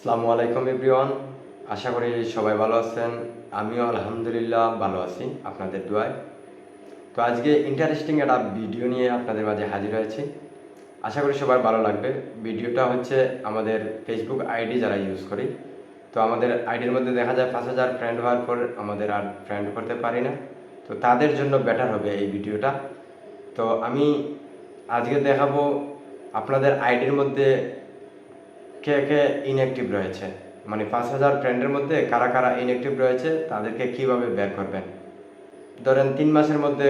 আসসালামু আলাইকুম এভরিওয়ান। আশা করি সবাই ভালো আছেন। আমিও আলহামদুলিল্লাহ ভালো আছি আপনাদের দোয়ায়। তো আজকে ইন্টারেস্টিং একটা ভিডিও নিয়ে আপনাদের মাঝে হাজির হয়েছি। আশা করি সবার ভালো লাগবে। ভিডিওটা হচ্ছে আমাদের ফেসবুক আইডি যারা ইউজ করি। তো আমাদের আইডির মধ্যে দেখা যায় পাঁচ হাজার ফ্রেন্ড হওয়ার পর আমাদের আর ফ্রেন্ড করতে পারি না। তো তাদের জন্য বেটার হবে এই ভিডিওটা। তো আমি আজকে দেখাবো আপনাদের আইডির মধ্যে কে কে ইনঅ্যাক্টিভ রয়েছে? মানে পাঁচ হাজার ফ্রেন্ডের মধ্যে কারা কারা ইনঅ্যাক্টিভ রয়েছে, তাদেরকে কীভাবে বের করবেন? ধরেন তিন মাসের মধ্যে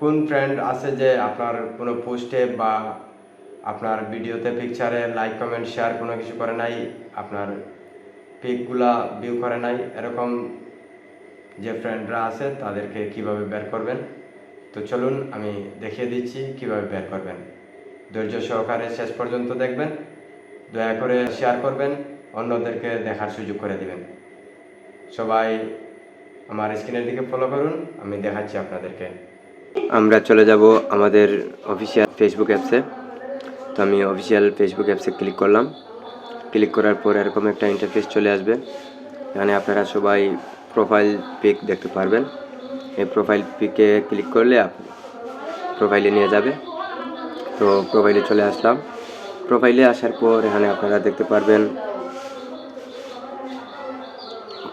কোন ফ্রেন্ড আছে যে আপনার কোনো পোস্টে বা আপনার ভিডিওতে পিকচারে লাইক কমেন্ট শেয়ার কোনো কিছু করে নাই, আপনার পিকগুলা ভিউ করে নাই, এরকম যে ফ্রেন্ডরা আছে তাদেরকে কীভাবে বের করবেন? তো চলুন আমি দেখিয়ে দিচ্ছি কীভাবে বের করবেন। ধৈর্য সহকারে শেষ পর্যন্ত দেখবেন। দয়া করে শেয়ার করবেন, অন্যদেরকে দেখার সুযোগ করে দিবেন। সবাই আমার স্ক্রিনের দিকে ফলো করুন, আমি দেখাচ্ছি আপনাদেরকে। আমরা চলে যাব আমাদের অফিসিয়াল ফেসবুক অ্যাপসে তো আমি অফিসিয়াল ফেসবুক অ্যাপসে ক্লিক করলাম। ক্লিক করার পর এরকম একটা ইন্টারফেস চলে আসবে। এখানে আপনারা সবাই প্রোফাইল পিক দেখতে পারবেন। এই প্রোফাইল পিকে ক্লিক করলে প্রোফাইলে নিয়ে যাবে। তো প্রোফাইলে চলে আসলাম। প্রোফাইলে আসার পর এখানে আপনারা দেখতে পারবেন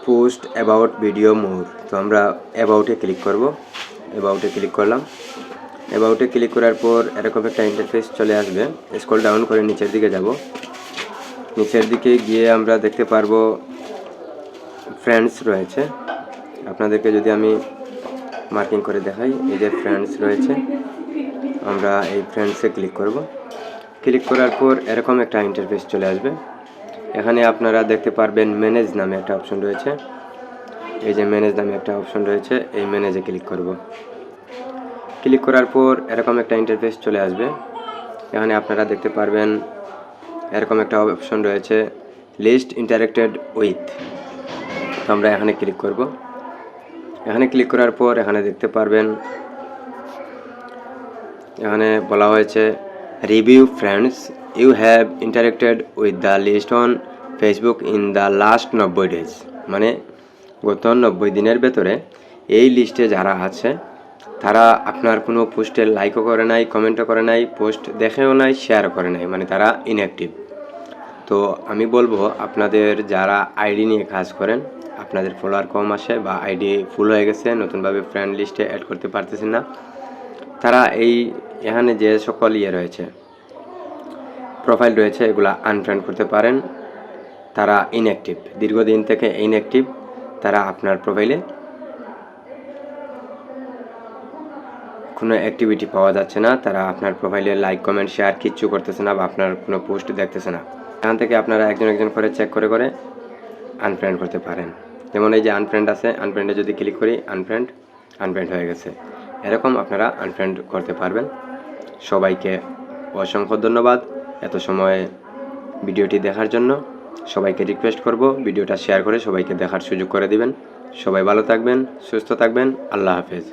পোস্ট অ্যাবাউট ভিডিও মোর তো আমরা অ্যাবাউটে ক্লিক করব। অ্যাবাউটে ক্লিক করলাম। অ্যাবাউটে ক্লিক করার পর এরকম একটা ইন্টারফেস চলে আসবে। স্ক্রল ডাউন করে নিচের দিকে যাব। নিচের দিকে গিয়ে আমরা দেখতে পারব ফ্রেন্ডস রয়েছে। আপনাদেরকে যদি আমি মার্কিং করে দেখাই, এই যে ফ্রেন্ডস রয়েছে, আমরা এই ফ্রেন্ডসে ক্লিক করব। ক্লিক করার পর এরকম একটা ইন্টারফেস চলে আসবে। এখানে আপনারা দেখতে পারবেন ম্যানেজ নামে একটা অপশন রয়েছে। এই যে ম্যানেজ নামে একটা অপশন রয়েছে, এই ম্যানেজে ক্লিক করব। ক্লিক করার পর এরকম একটা ইন্টারফেস চলে আসবে। এখানে আপনারা দেখতে পারবেন এরকম একটা অপশন রয়েছে লিস্ট ইন্টারেক্টেড উইথ তো আমরা এখানে ক্লিক করব। এখানে ক্লিক করার পর এখানে দেখতে পারবেন, এখানে বলা হয়েছে review friends you have interacted with the list on Facebook in the last নব্বই ডেজ মানে গত নব্বই দিনের ভেতরে এই লিস্টে যারা আছে, তারা আপনার কোনো পোস্টে লাইকও করে নাই কমেন্টও করে নাই পোস্ট দেখেও নাই শেয়ারও করে নাই। মানে তারা ইনঅ্যাক্টিভ তো আমি বলব, আপনাদের যারা আইডি নিয়ে কাজ করেন, আপনাদের ফলোয়ার কম আসে বা আইডি ফুল হয়ে গেছে, নতুনভাবে ফ্রেন্ড লিস্টে অ্যাড করতে পারতেছেন না তারা এই এখানে যে সকল ইয়ে রয়েছে প্রোফাইল রয়েছে, এগুলা আনফ্রেন্ড করতে পারেন। তারা ইনঅ্যাক্টিভ দীর্ঘদিন থেকে ইনঅ্যাক্টিভ তারা আপনার প্রোফাইলে কোনো অ্যাক্টিভিটি পাওয়া যাচ্ছে না। তারা আপনার প্রোফাইলে লাইক কমেন্ট শেয়ার কিচ্ছু করতেছে না বা আপনার কোনো পোস্ট দেখতেছে না। এখান থেকে আপনারা একজন একজন করে চেক করে করে আনফ্রেন্ড করতে পারেন। যেমন এই যে আনফ্রেন্ড আছে আনফ্রেন্ডে যদি ক্লিক করি আনফ্রেন্ড আনফ্রেন্ড হয়ে গেছে। এরকম আপনারা আনফ্রেন্ড করতে পারবেন। সবাইকে অসংখ্য ধন্যবাদ এত সময়ে ভিডিওটি দেখার জন্য। সবাইকে রিকোয়েস্ট করব, ভিডিওটা শেয়ার করে সবাইকে দেখার সুযোগ করে দিবেন। সবাই ভালো থাকবেন, সুস্থ থাকবেন, আল্লাহ হাফেজ।